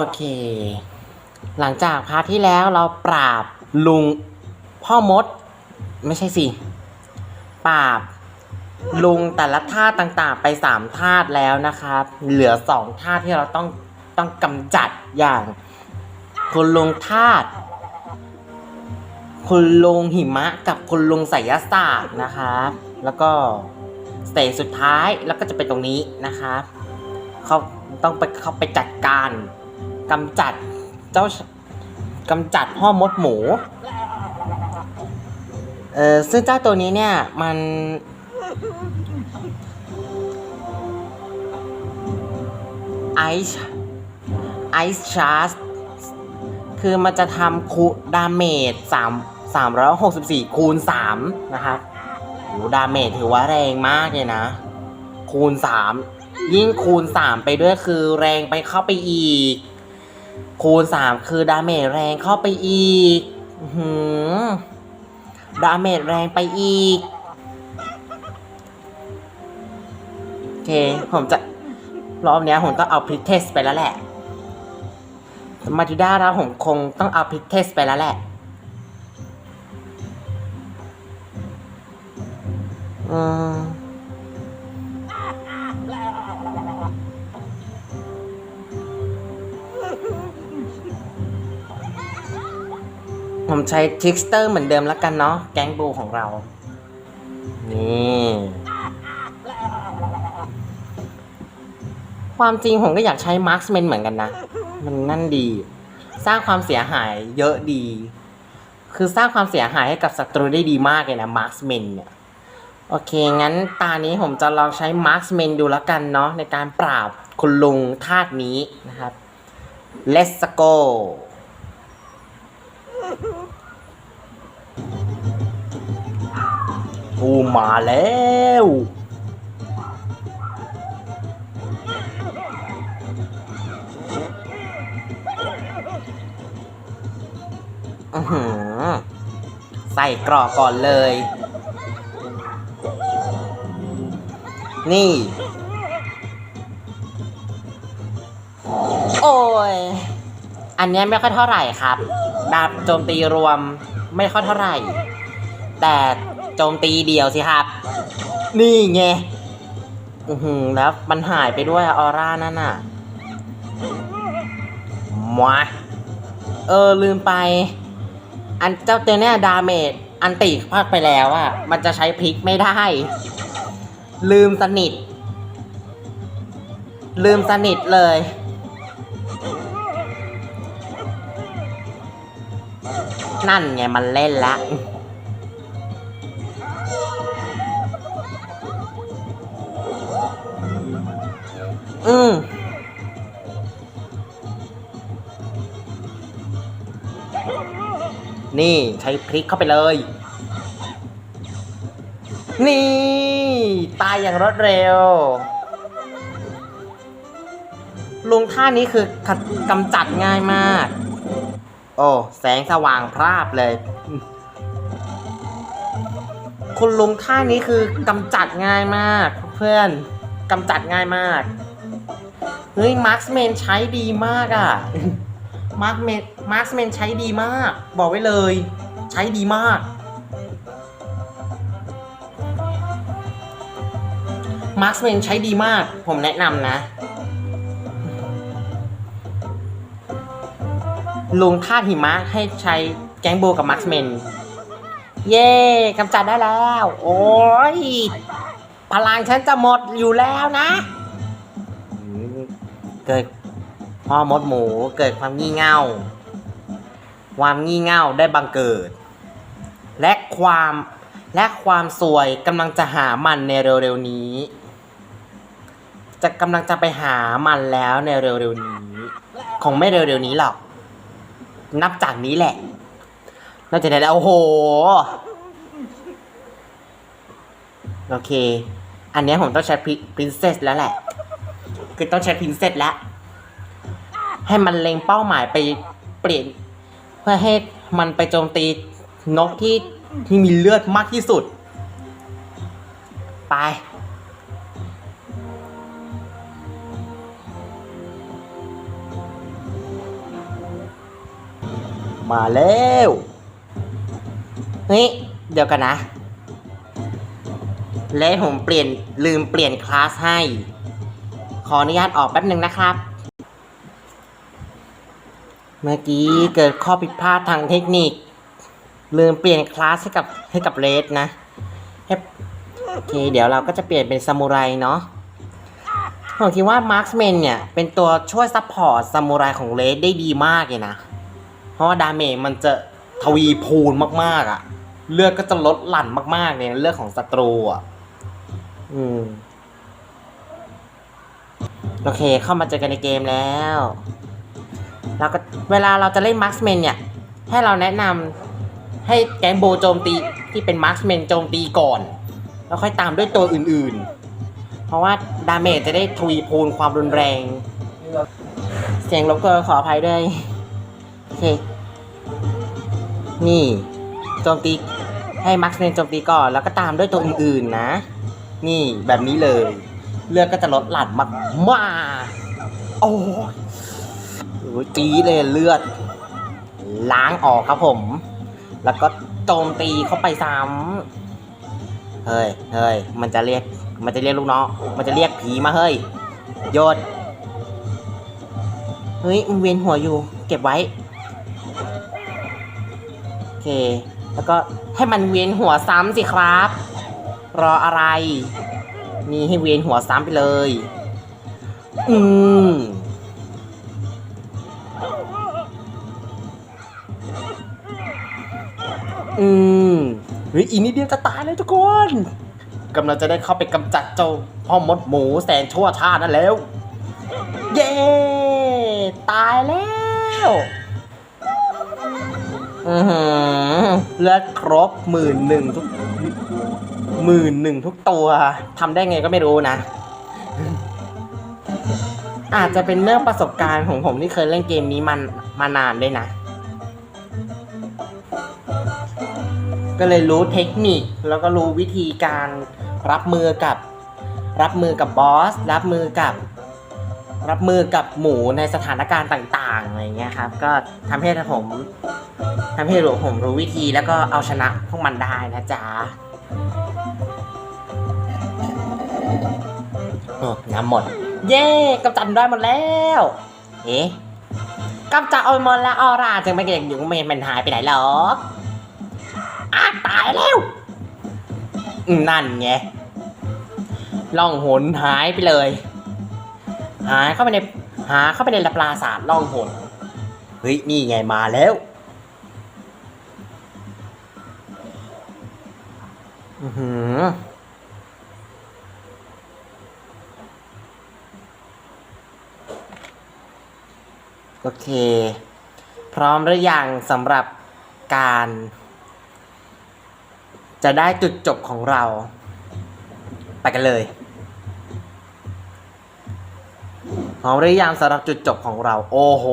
โอเค หลังจากพาร์ทที่แล้วเราปราบลุงพ่อมด ไม่ใช่สิ ปราบลุงแต่ละธาตุต่างๆ ไปสามธาตุแล้วนะครับ เหลือสองธาตุที่เราต้องต้องกำจัดอย่างคุณลุงธาตุคุณลุงหิมะกับคุณลุงไสยศาสตร์นะครับ แล้วก็สเตจสุดท้ายแล้วก็จะเป็นตรงนี้นะครับเขาต้องไปเขาไปจัดการ กำจัดเจ้ากำจัดพ่อมดหมู เออซึ่งเจ้าตัวนี้เนี่ยมัน ไอซ์ไอซ์ชาร์จคือมันจะทำคูดาเมจสามสามร้อยหกสิบสี่คูณสามนะครับโหดาเมจถือว่าแรงมากเลยนะ คูณสามยิ่งคูณสามไปด้วยคือแรงไปเข้าไปอีก คูณสามคือดาเมจแรงเข้าไปอีกหือดาเมจแรงไปอีก โอเค ผมจะ รอบนี้ผมต้องเอาพริกเทสไปแล้วแหละมาทิด้าแล้วผมคงต้องเอาพริกเทสไปแล้วแหละ อืม ผมใช้ทิกสเตอร์เหมือนเดิมแล้วกันเนาะแก๊งบูของเรา นี่ความจริงผมก็อยากใช้มาร์ค m เมนเหมือนกันนะ มันนั่นดี สร้างความเสียหายเยอะดี คือสร้างความเสียหายให้กับศัตรูได้ดีมากเลยนะมาร์ค m เมนเนี่ย โอเค งั้นตานี้ผมจะลองใช้มาร์ค m เมนดูแล้วกันเนาะในการปราบคุณลุงธาตุนี้นะครับ Let's go กูมาแล้วอือหือใส่กรอกก่อนเลย นี่ โอ้ย อันเนี้ยไม่ค่อยเท่าไหร่ครับ ดาบโจมตีรวมไม่ค่อยเท่าไหร่ แต่ โจมตีเดียวสิครับ นี่ไงอือหือแล้วมันหายไปด้วยออร่านั่นน่ะมาเออลืมไป อันเจ้าตัวเนี้ยดาเมจอันติพากไปแล้วอะมันจะใช้พลิกไม่ได้ ลืมสนิท ลืมสนิทเลย นั่นไงมันเล่นละ อืมนี่ใช้พริกเข้าไปเลย นี่ ตายอย่างรวดเร็ว ลุงท่านี้คือกำจัดง่ายมาก โอ้ แสงสว่างพราบเลย คุณลุงท่านี้คือกำจัดง่ายมาก เพื่อนกำจัดง่ายมาก เฮ้ยมาร์คเมนใช้ดีมากอะ่ะมาร์คเมนมาร์คเมนใช้ดีมาก บอกไว้เลย ใช้ดีมาก มาร์คเมนใช้ดีมาก ผมแนะนำนะ ลงท่าตุหิมะให้ใช้แก๊งโบกับมาร์คเมนเย่กำจัดได้แล้ว โอ้ยพลังฉันจะหมดอยู่แล้วนะ เกิดพ่อมดหมูเกิดความงี่เง่า ความงี่เง่าได้บังเกิด และความและความสวยกำลังจะหามันในเร็วๆนี้ จะกำลังจะไปหามันแล้วในเร็วๆนี้คงไม่เร็วๆนี้หรอก นับจากนี้แหละนอกจากนั้นแล้วโอ้โห โอเค อันนี้ผมต้องใช้พรินเซสแล้วแหละ คือต้องใช้พินเซสแล้วให้มันเล็งเป้าหมายไปเปลี่ยน เพื่อให้มันไปโจมตีนกที่ที่มีเลือดมากที่สุด ไป มาแล้วเฮ้ยเดี๋ยวกันนะ และผมเปลี่ยนลืมเปลี่ยนคลาสให้ ขออนุญาตออกแป๊บหนึ่งนะครับ เมื่อกี้เกิดข้อผิดพลาดทางเทคนิค ลืมเปลี่ยนคลาสให้กับให้กับเรดนะโอเคเดี๋ยวเราก็จะเปลี่ยนเป็นซามูไรเนาะผมคิดว่ามาร์คเมนเนี่ย เป็นตัวช่วยซัพพอร์ตซามูไรของเรดได้ดีมากเลยนะ เพราะว่าดาเมจมันจะทวีพูนมากๆอะ่ะ เลือดก็จะลดหลั่นมากๆเลยนะเลือดของศัตรูอะ อืม โอเคเข้ามาเจอกันในเกมแล้วแล้วก็เวลาเราจะเล่นมาร์คเมนเนี่ย ให้เราแนะนำให้แก๊งโบโจมตีที่เป็นมาร์คเมนโจมตีก่อน แล้วค่อยตามด้วยตัวอื่นๆ เพราะว่าดาเมจจะได้ทวีพูนความรุนแรง เสียงรบกวขออภัยด้วย โอเค นี่โจมตีให้มาร์คเมนโจมตีก่อน แล้วก็ตามด้วยตัวอื่นๆนะ นี่แบบนี้เลย เลือดก็จะลดหลั่นมากมาโอ้ยโอ้ยจีดเลยเลือด ล้างออกครับผม แล้วก็โจมตีเข้าไปซ้ำเฮ้ยเฮ้ยมันจะเรียก มันจะเรียกลูกน้อง มันจะเรียกผีมาเฮ้ยโยนเฮ้ยมันเวียนหัวอยู่ เก็บไว้ โอเค แล้วก็ให้มันเวียนหัวซ้ำสิครับ รออะไร นี่ให้เวียนหัวซ้ำไปเลย อืมอืมเฮ้ยอีนิดเดียวจะตายเลยทุกคนกำลังจะได้เข้าไปกำจัดเจ้าพ่อมดหมูแสนชั่วชาตินั่นแล้ว เย้ ตายแล้วอือหือเลือดครบหมื่นหนึ่งทุก หมื่นหนึ่งทุกตัวทำได้ไงก็ไม่รู้นะ อาจจะเป็นเรื่องประสบการณ์ของผมที่เคยเล่นเกมนี้มันมานานด้วยนะ ก็เลยรู้เทคนิคแล้วก็รู้วิธีการรับมือกับ รับมือกับบอส รับมือกับ รับมือกับหมูในสถานการณ์ต่างๆอะไรเงี้ยครับ ก็ทำให้ผมทำให้รู้ผมรู้วิธีแล้วก็เอาชนะพวกมันได้นะจ๊ะ น้ำหมด เย้กำจัดได้หมดแล้ว เอ๊ะกำจัดเอาหมดแล้วออร่าจึงไม่เก่งอยู่เมนมันหายไปไหนหรอกอ้าตายแล้วอืมนั่นไงล่องหนหายไปเลย หายเข้าไปในหาเข้าไปในปราสาทล่องหนเฮ้ยนี่ไงมาแล้ว อือหือโอเค พร้อมหรือยังสำหรับการ จะได้จุดจบของเรา ไปกันเลย พร้อมหรือยังสำหรับจุดจบของเรา โอ้โห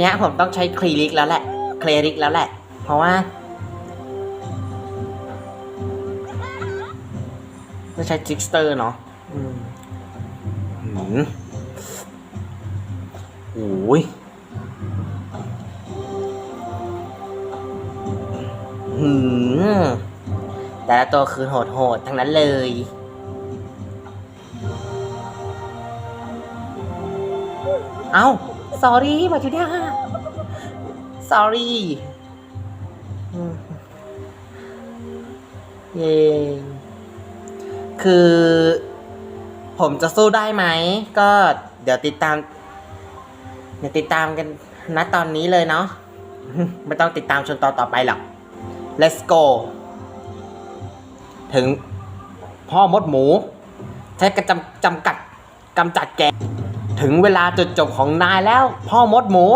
นเนี้ยผมต้องใช้คลีริกแล้วแหละเคลริกแล้วแหละ เพราะว่าไม่ใช้จิกสเตอร์เนาะอืมหืมโอ้ยหืมแต่ละตัวคือโหดๆทั้งนั้นเลยเอ้า sorry มาจูเนีย sorry เย้คือ ผมจะสู้ได้ไหม ก็เดี๋ยวติดตาม เดี๋ยวติดตามกันณตอนนี้เลยเนาะไม่ต้องติดตามชนตอนต่อไปหรอก let's go ถึงพ่อมดหมู ใช้กระจำจำกัดกำจัดแก ถึงเวลาจุดจบของนายแล้ว พ่อมดหมู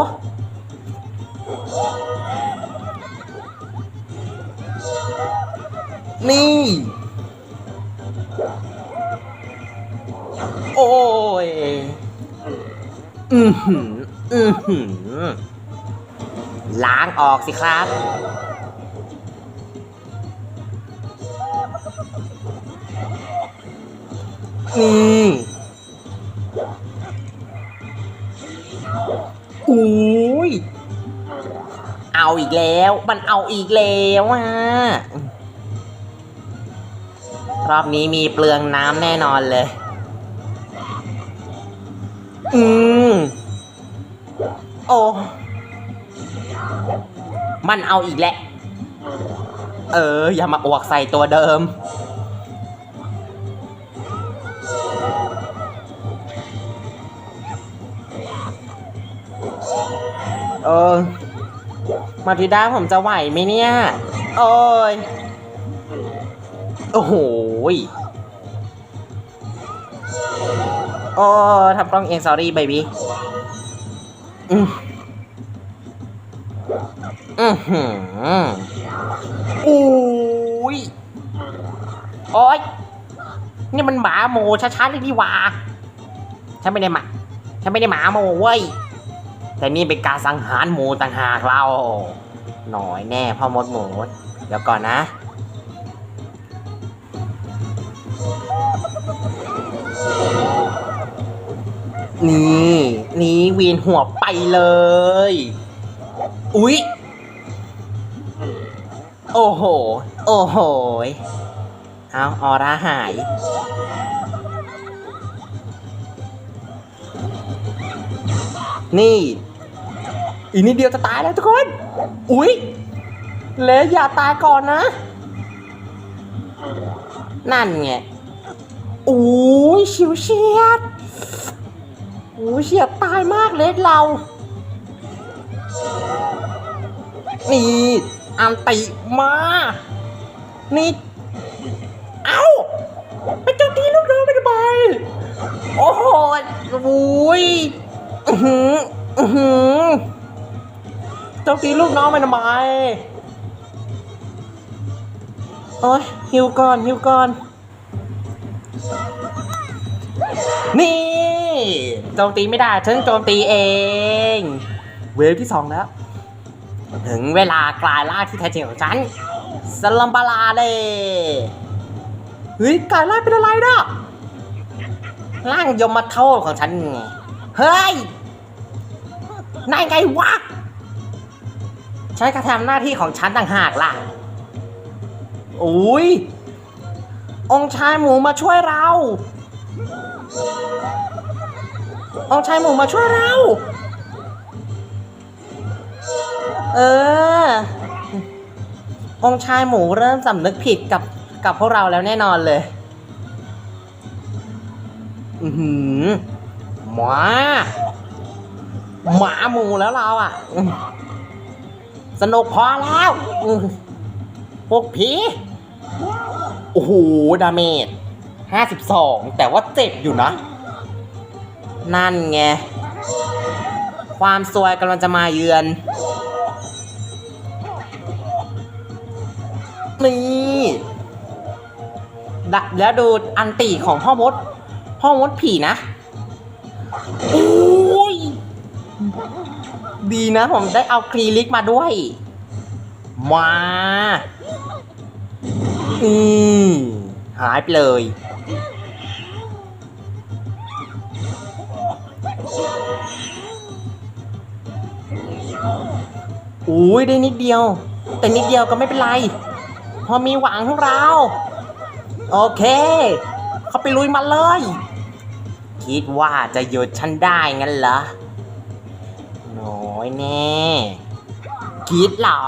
นี่ โอ้ย อือหืออือหือล้างออกสิครับ นี่ อุ้ยเอาอีกแล้ว มันเอาอีกแล้วอะ รอบนี้มีเปลืองน้ำแน่นอนเลย อืม โอ้ มันเอาอีกแล้ว เออ อย่ามาอวกใส่ตัวเดิม เออ มาทิด้าผมจะไหวไหมเนี่ย โอ้ย โอ้โหโอ้ทำกล้องเอง sorry baby อืมอือหืออุ้ย โอ้ย นี่มันหมาโมชัดๆเลยดีว่า ฉันไม่ได้หมา ฉันไม่ได้หมาโมเว้ย แต่นี่เป็นการสังหารหมูต่างหากเรา หน่อยแน่พ่อมดหมู เดี๋ยวก่อนนะ นี่นี่วีนหัวไปเลย อุ๊ย โอ้โห โอ้โห เอาออร่าหายนี่ อีกนิดเดียวจะตายแล้วทุกคน อุ๊ยเลยอย่าตายก่อนนะ นั่นไงอุ้ยชิวเฉียดโอ้ยเฉียดตายมากเลสเรา นี่อันติมา นี่ เอ้าไปโจมตีลูกน้องไปทำไมโอ้โหอุ้ย อือหือ อือหือ โจมตีลูกน้องไปทำไมโอ้ยฮิวก่อนฮิวก่อน นี่โจมตีไม่ได้ฉันโจมตีเอง เวฟที่สองแล้ว ถึงเวลากลายร่างที่แท้จริงของฉันสลัมบาลาเลยเฮ้ยกลายร่างเป็นอะไรนะร่างยมมาโทษของฉันไงเฮ้ยนายไงวะ ฉันก็ทำหน้าที่ของฉันต่างหากล่ะอุ้ย องค์ชายหมูมาช่วยเรา องค์ชายหมูมาช่วยเรา เออ องค์ชายหมูเริ่มสำนึกผิดกับกับพวกเราแล้วแน่นอนเลย อือหือหมาหมาหมูแล้วเราอะ สนุกพอแล้วพวกผี โอ้โห ดาเมจห้าสิบสองแต่ว่าเจ็บอยู่นะ นั่นไง ความซวยกำลังจะมาเยือน นี่ดะแล้วดูอันติของพ่อมด พ่อมดผีนะอ ดีนะผมได้เอาคลีลิกมาด้วย มา อืมหายไปเลย อุ้ยได้นิดเดียว แต่นิดเดียวก็ไม่เป็นไร พอมีหวังของเรา โอเค เขาไปลุยมันเลย คิดว่าจะหยุดฉันได้งั้นเหรอ ยแน่คิดเหรอ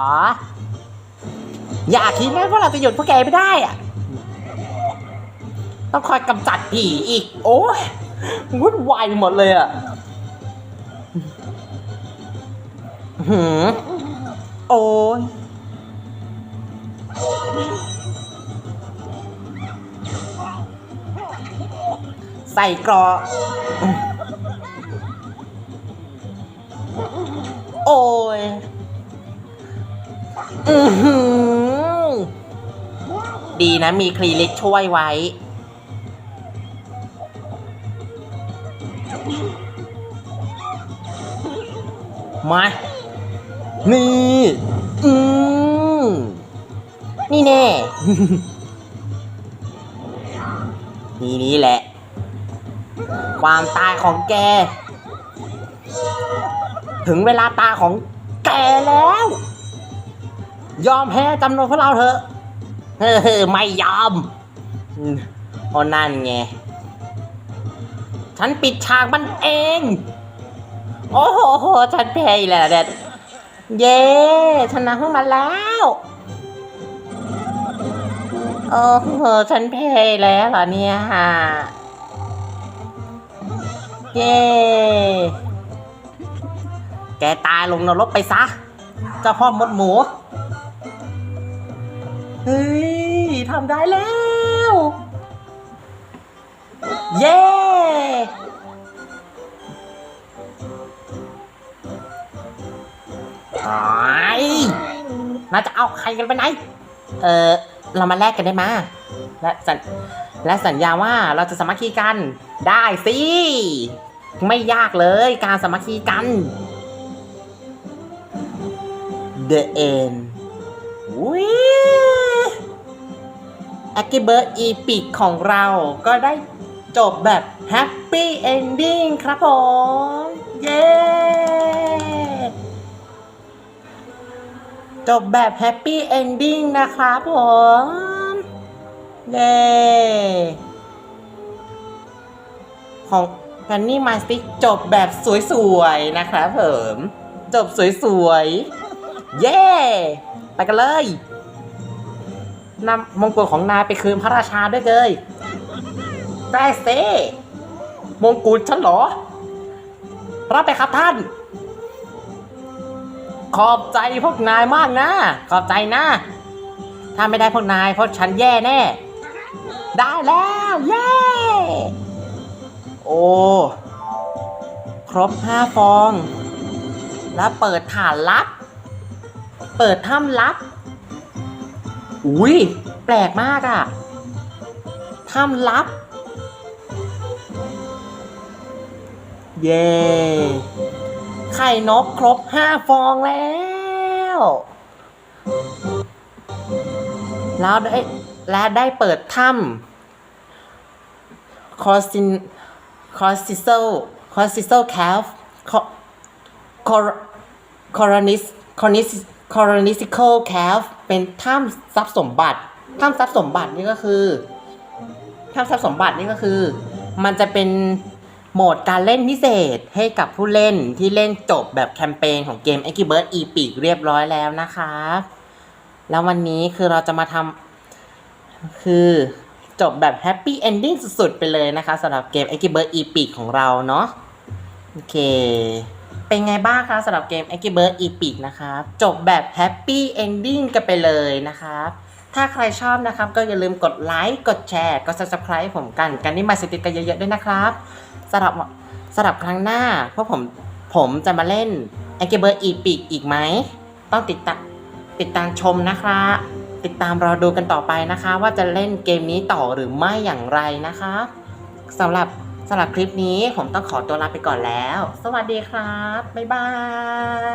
อย่าคิดนะว่าเราจะหยุดพวกแกไม่ได้อะต้องคอยกำจัดผีอีก โอ้ยวุ่นวายหมดเลยอะหืมโอ้ยใส่กรอ โอ้ยอือหือ ดีนะมีคลีลิกช่วยไว้ มา นี่ อืมนี่แน่ นี่นี่แหละ ความตายของแก ถึงเวลาตาของแกแล้ว ยอมแพ้จำนวนพวกเราเถอะเฮ้อไม่ยอมอืมเพราะนั่นไง ฉันปิดฉากมันเอง โอ้โห ฉันแพ้อีกแล้วเด็ดเย้ชนะขึ้นมาแล้วโอ้โหฉันแพ้แล้วเหรอเนี่ยฮะเย้ แกตายลงนรกไปซะ เจ้าพ่อมดหมู เฮ้ยทำได้แล้ว เย้หายเราจะเอาใครกันไปไหน เออเรามาแลกกันได้มาและสัญและสัญญาว่าเราจะสามัคคีกันได้สิ ไม่ยากเลยการสามัคคีกัน The End วิแอคกิเบิร์ดอีพิกของเราก็ได้จบแบบแฮปปี้เอนดิ้งครับผม เย้ จบแบบแฮปปี้เอนดิ้งนะครับผม เย้ของกันนี่มาสติกจบแบบสวยๆ นะครับผม จบสวยๆ เย้ไปกันเลยนำมงกุฎของนายไปคืนพระราชาด้วยเลยได้เซมงกุฎฉันเหรอ รับไปครับท่าน ขอบใจพวกนายมากนะ ขอบใจนะ ถ้าไม่ได้พวกนายเพราะฉันแย่แน่ ได้แล้ว เย้โอ้ครบห้าฟอง แล้วเปิดฐานลับ เปิดถ้ำลับ อุ้ยแปลกมากอะถ้ำลับ เย้ไข่นกครบห้าฟองแล้ว แล้วได้และได้เปิดถ้ำคอสินคอสิโซคอสิโซแคฟคอคอคอรนิสคอนิส คอรนิสิคลแคฟเป็นถ้ำทรัพย์สมบัติ ถ้ำทรัพย์สมบัตินี่ก็คือถ้ำทรัพย์สมบัตินี่ก็คือ มันจะเป็นโหมดการเล่นพิเศษให้กับผู้เล่นที่เล่นจบแบบแคมเปญของเกม Angry Birds Epic เรียบร้อยแล้วนะคะ แล้ววันนี้คือเราจะมาทำคือจบแบบแฮปปี้เอนดิ้งสุดๆ ไปเลยนะคะสำหรับเกม Angry Birds Epic ของเราเนาะโอเค เป็นไงบ้างคะสำหรับเกม Angry Birds Epic นะครับจบแบบแฮปปี้เอนดิ้งกันไปเลยนะครับถ้าใครชอบนะครับก็อย่าลืมกดไลค์กดแชร์กด subscribe ผมกัน กันนี่มาสติดกันเยอะๆด้วยนะครับสำหรับสำหรับครั้งหน้าพวกผมผมจะมาเล่น Angry Birds Epic อีกไหม ต้องติดตามติดตามชมนะคะติดตามรอดูกันต่อไปนะคะ ว่าจะเล่นเกมนี้ต่อหรือไม่อย่างไรนะคะสำหรับ สำหรับคลิปนี้ผมต้องขอตัวลาไปก่อนแล้ว สวัสดีครับ บ๊ายบาย